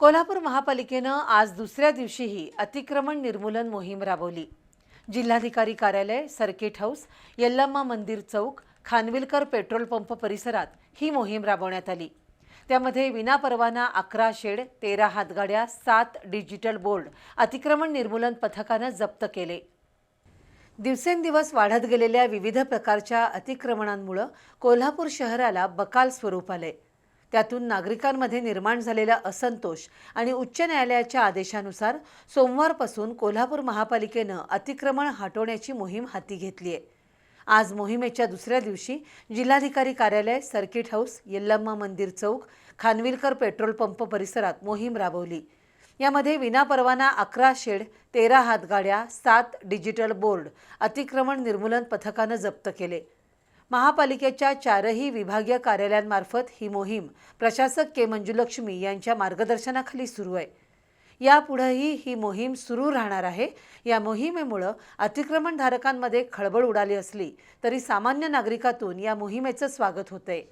कोल्हापूर महापालिकेनं आज दुसऱ्या दिवशीही अतिक्रमण निर्मूलन मोहीम राबवली. जिल्हाधिकारी कार्यालय सर्किट हाऊस यल्लम्मा मंदिर चौक खानविलकर पेट्रोल पंप परिसरात ही मोहीम राबवण्यात आली. त्यामध्ये विनापरवाना अकरा शेड तेरा हातगाड्या सात डिजिटल बोर्ड अतिक्रमण निर्मूलन पथकानं जप्त केले. दिवसेंदिवस वाढत गेलेल्या विविध प्रकारच्या अतिक्रमणांमुळं कोल्हापूर शहराला बकाल स्वरूप आले त्यातून नागरिकांमध्ये निर्माण झालेला असंतोष आणि उच्च न्यायालयाच्या आदेशानुसार सोमवारपासून कोल्हापूर महापालिकेनं अतिक्रमण हटवण्याची मोहीम हाती घेतली आहे. आज मोहिमेच्या दुसऱ्या दिवशी जिल्हाधिकारी कार्यालय सर्किट हाऊस यल्लम्मा मंदिर चौक खानविलकर पेट्रोल पंप परिसरात मोहीम राबवली. यामध्ये विनापरवाना अकरा शेड तेरा हातगाड्या सात डिजिटल बोर्ड अतिक्रमण निर्मूलन पथकानं जप्त केले. महापालिकेच्या चारही विभागीय कार्यालयांमार्फत ही मोहीम प्रशासक के मंजुलक्ष्मी यांच्या मार्गदर्शनाखाली सुरू आहे. यापुढेही ही मोहीम सुरू राहणार आहे. या मोहिमेमुळं अतिक्रमणधारकांमध्ये खळबळ उडाली असली तरी सामान्य नागरिकातून या मोहिमेचं स्वागत होतंय.